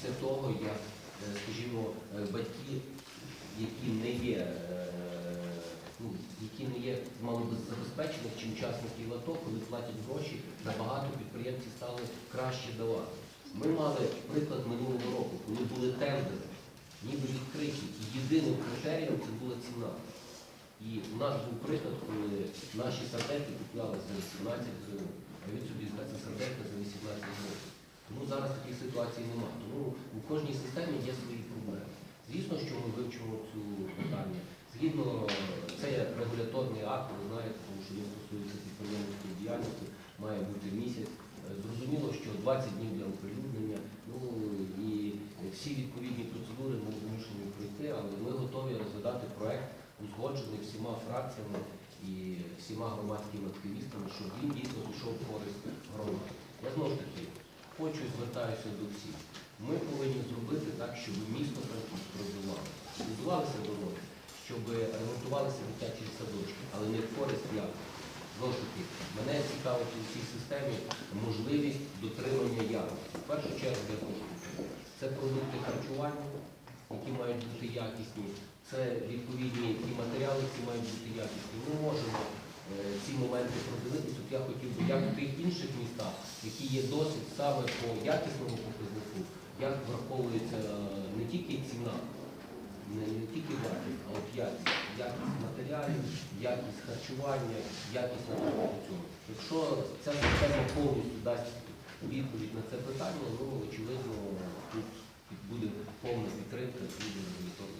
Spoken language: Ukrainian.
після того, як, е, скажімо, е, батьки, які не є, е, ну, які не є малозабезпечених чи учасників АТО, коли платять гроші, набагато підприємці стали краще давати. Ми мали приклад минулого року, коли були тендери, ніби відкриті, і єдиним критерієм це була ціна. І у нас був приклад, коли наші сардеки купляли за 18 гривень, а він собі за сарделька за 18 гривень. Тому ситуацій немає. Тому у кожній системі є свої проблеми. Звісно, що ми вивчимо цю питання. Згідно, це регуляторний акт, ви знаєте, тому що він стосується підприємницької діяльності, має бути місяць. Е, Зрозуміло, що 20 днів для оприлюднення, ну і всі відповідні процедури ми змушені пройти, але ми готові розглядати проект, узгоджений всіма фракціями і всіма громадськими активістами, щоб він дійсно пішов користь громади. Я знову ж таки хочу звертаюся до всіх. Ми повинні зробити так, щоб місто розвивалося. Будувалися дороги, щоб ремонтувалися дитячі садочки, але не в користь як. Знову таки, мене цікавить у цій системі можливість дотримання якості. В першу чергу я знову ж це продукти харчування, які мають бути якісні, це відповідні і матеріали, які мають бути якісні. Ми можемо моменти продивитися. От я хотів би, як в тих інших містах, які є досить саме по якісному показнику, як враховується е, не тільки ціна, не, тільки вартість, а от якість, якість матеріалів, якість харчування, якість на цьому. Якщо ця система повністю дасть відповідь на це питання, ну очевидно тут буде повна підтримка і